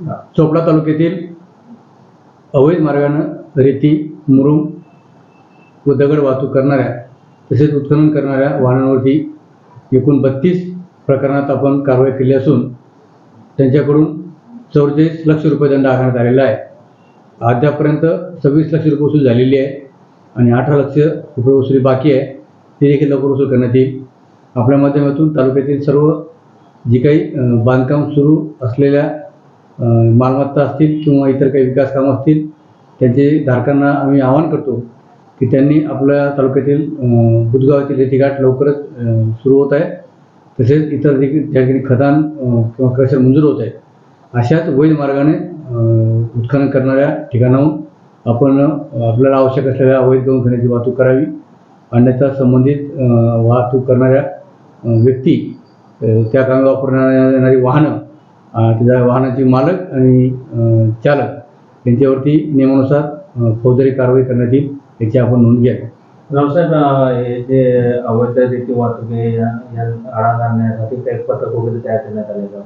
चोपडा तालुक्यातील अवैध मार्गानं रेती मुरुम व दगड वाहतूक करणाऱ्या तसेच उत्खनन करणाऱ्या वाहनांवरती एकूण बत्तीस प्रकरणात आपण कारवाई केली असून त्यांच्याकडून चौवेचाळीस लक्ष रुपये दंड आकारण्यात आलेला आहे. अद्यापर्यंत सव्वीस लक्ष रुपये वसूल झालेली आहे आणि अठरा लक्ष रुपये वसुली बाकी आहे. ती देखील लवकर वसूल करण्यात येईल. आपल्या माध्यमातून तालुक्यातील सर्व जी काही बांधकाम सुरू असलेल्या मालमत्ता असतील किंवा इतर काही विकास कामं असतील त्यांचे धारकांना आम्ही आवाहन करतो की त्यांनी आपल्या तालुक्यातील अं, बुधगाव येथील रेतीघाट लवकरच सुरू होत आहे. तसेच इतर देखील ज्या ठिकाणी खदान किंवा क्रशर मंजूर होत आहे अशाच वैध मार्गाने उत्खनन करणाऱ्या ठिकाणाहून आपण आपल्याला आवश्यक असलेल्या अवैध गहू वाहतूक करावी. अन्यथा संबंधित वाहतूक करणाऱ्या व्यक्ती त्या कामी वापरण्यात येणारी वाहनं अं, त्या वाहनाचे मालक आणि चालक यांच्यावरती नियमानुसार फौजदारी कारवाई करण्यात येईल याची आपण नोंद घ्यावी रावसाहेब हे जे अवैध रीती वाहतूक आहे या या आळा घालण्यासाठी काही पथक वगैरे तयार करण्यात आले का?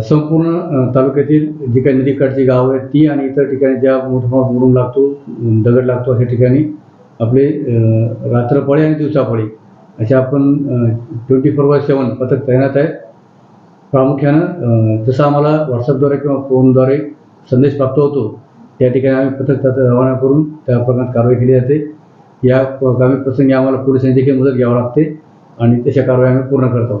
संपूर्ण तालुक्यातील जी काही नदीकाठची गावं आहेत ती आणि इतर ठिकाणी ज्या मोठा मोठा मुरुम लागतो दगड लागतो अशा ठिकाणी आपले रात्रपाळी आणि दिवसापाळी अशा आपण ट्वेंटी फोर बाय सेवन पथक तैनात आहेत. प्रामुख्यानं जसं आम्हाला व्हॉट्सअपद्वारे किंवा फोनद्वारे संदेश प्राप्त होतो त्या ठिकाणी आम्ही पथक त्यात रवाना करून त्या प्रकारात कारवाई केली जाते. या कामी प्रसंगी आम्हाला पोलिसांची देखील मदत घ्यावी लागते आणि तशा कारवाई आम्ही पूर्ण करतो